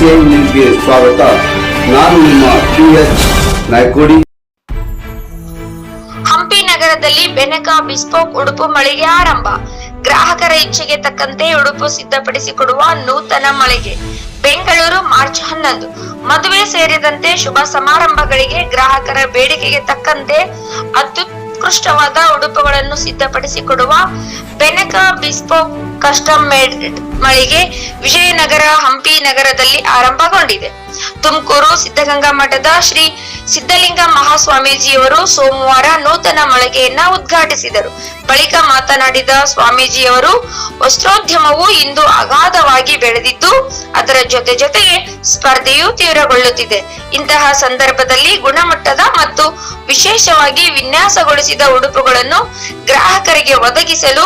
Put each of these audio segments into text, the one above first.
ಸ್ವಾಗತ. ನಾನು ನಿಮ್ಮ ಪಿ ಎಸ್ ನಾಯ್ಕೋಡಿ. ಹಂಪಿ ನಗರದಲ್ಲಿ ಬೆನಕ ಬಿಸ್ಪೋಕ್ ಉಡುಪು ಮಳಿಗೆ ಆರಂಭ. ಗ್ರಾಹಕರ ಇಚ್ಛೆಗೆ ತಕ್ಕಂತೆ ಉಡುಪು ಸಿದ್ಧಪಡಿಸಿಕೊಡುವ ನೂತನ ಮಳಿಗೆ. ಬೆಂಗಳೂರು ಮಾರ್ಚ್ ಹನ್ನೊಂದು. ಮದುವೆ ಸೇರಿದಂತೆ ಶುಭ ಸಮಾರಂಭಗಳಿಗೆ ಗ್ರಾಹಕರ ಬೇಡಿಕೆಗೆ ತಕ್ಕಂತೆ ಅತ್ಯುತ್ಕೃಷ್ಟವಾದ ಉಡುಪುಗಳನ್ನು ಸಿದ್ಧಪಡಿಸಿ ಕೊಡುವ ಬೆನಕ ಬಿಸ್ಪೋಕ್ ಕಸ್ಟಮ್ ಮೇಡ್ ಮಳಿಗೆ ವಿಜಯನಗರ ಹಂಪಿ ನಗರದಲ್ಲಿ ಆರಂಭಗೊಂಡಿದೆ. ತುಮಕೂರು ಸಿದ್ಧಗಂಗಾ ಮಠದ ಶ್ರೀ ಸಿದ್ಧಲಿಂಗ ಮಹಾಸ್ವಾಮೀಜಿಯವರು ಸೋಮವಾರ ನೂತನ ಮಳಿಗೆಯನ್ನ ಉದ್ಘಾಟಿಸಿದರು. ಬಳಿಕ ಮಾತನಾಡಿದ ಸ್ವಾಮೀಜಿಯವರು, ವಸ್ತ್ರೋದ್ಯಮವು ಇಂದು ಅಗಾಧವಾಗಿ ಬೆಳೆದಿದ್ದು, ಅದರ ಜೊತೆ ಜೊತೆಗೆ ಸ್ಪರ್ಧೆಯು ತೀವ್ರಗೊಳ್ಳುತ್ತಿದೆ. ಇಂತಹ ಸಂದರ್ಭದಲ್ಲಿ ಗುಣಮಟ್ಟದ ಮತ್ತು ವಿಶೇಷವಾಗಿ ವಿನ್ಯಾಸಗೊಳಿಸಿದ ಉಡುಪುಗಳನ್ನು ಗ್ರಾಹಕರಿಗೆ ಒದಗಿಸಲು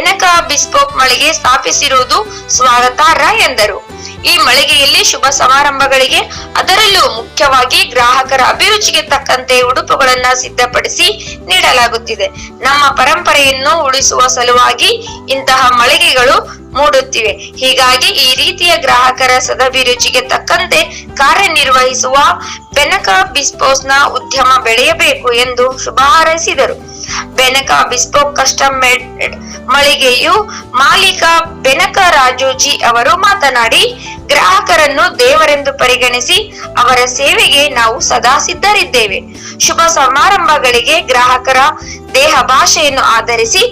ಬೆನಕ ಬಿಸ್ಪೋಕ್ ಮಳಿಗೆ ಸ್ಥಾಪಿಸಿರುವುದು ಸ್ವಾಗತಾರ್ಹ ಎಂದರು. ಈ ಮಳಿಗೆಯಲ್ಲಿ ಶುಭ ಸಮಾರಂಭಗಳಿಗೆ ಅದರಲ್ಲೂ ಮುಖ್ಯವಾಗಿ ಗ್ರಾಹಕರ ಅಭಿರುಚಿಗೆ ತಕ್ಕಂತೆ ಉಡುಪುಗಳನ್ನ ಸಿದ್ಧಪಡಿಸಿ ನೀಡಲಾಗುತ್ತಿದೆ. ನಮ್ಮ ಪರಂಪರೆಯನ್ನು ಉಳಿಸುವ ಸಲುವಾಗಿ ಇಂತಹ ಮಳಿಗೆಗಳು ಮೂಡುತ್ತಿವೆ. ಹೀಗಾಗಿ ಈ ರೀತಿಯ ಗ್ರಾಹಕರ ಸದಭಿರುಚಿಗೆ ತಕ್ಕಂತೆ ಕಾರ್ಯನಿರ್ವಹಿಸುವ ಬೆನಕ ಬಿಸ್ಪೋಸ್ನ ಉದ್ಯಮ ಬೆಳೆಯಬೇಕು ಎಂದು ಶುಭ ಹಾರೈಸಿದರು. ಬೆನಕ ಬಿಸ್ಪೋಕ್ ಕಸ್ಟಮ್ ಮೇಡ್ ಮಳಿಗೆಯು ಮಾಲೀಕ ಬೆನಕ ರಾಜುಜಿ ಅವರು ಮಾತನಾಡಿ, ಗ್ರಾಹಕರನ್ನು ದೇವರೆಂದು ಪರಿಗಣಿಸಿ ಅವರ ಸೇವೆಗೆ ನಾವು ಸದಾ ಸಿದ್ಧರಿದ್ದೇವೆ. ಶುಭ ಸಮಾರಂಭಗಳಿಗೆ ಗ್ರಾಹಕರ ದೇಹ ಭಾಷೆಯನ್ನು ಆಧರಿಸಿ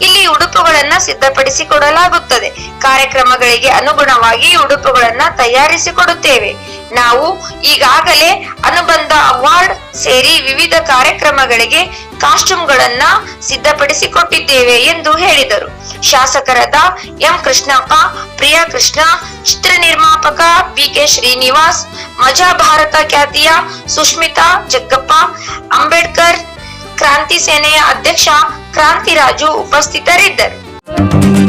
ಇಲ್ಲಿ ಉಡುಪುಗಳನ್ನ ಸಿದ್ಧಪಡಿಸಿಕೊಡಲಾಗುತ್ತದೆ. ಕಾರ್ಯಕ್ರಮಗಳಿಗೆ ಅನುಗುಣವಾಗಿ ಉಡುಪುಗಳನ್ನ ತಯಾರಿಸಿಕೊಡುತ್ತೇವೆ. ನಾವು ಈಗಾಗಲೇ ಅನುಬಂಧ ಅವಾರ್ಡ್ ಸೇರಿ ವಿವಿಧ ಕಾರ್ಯಕ್ರಮಗಳಿಗೆ ಕಾಸ್ಟ್ಯೂಮ್ಗಳನ್ನ ಸಿದ್ಧಪಡಿಸಿಕೊಟ್ಟಿದ್ದೇವೆ ಎಂದು ಹೇಳಿದರು. ಶಾಸಕರಾದ ಎಂ ಕೃಷ್ಣಪ್ಪ, ಪ್ರಿಯಾ ಕೃಷ್ಣ, ಚಿತ್ರ ನಿರ್ಮಾಪಕ ಬಿಕೆ ಶ್ರೀನಿವಾಸ್, ಮಜಾ ಭಾರತ ಖ್ಯಾತಿಯ ಸುಷ್ಮಿತಾ ಜಗ್ಗಪ್ಪ ಸೇನೆಯ ಅಧ್ಯಕ್ಷ ಕ್ರಾಂತಿರಾಜು ಉಪಸ್ಥಿತರಿದ್ದರು.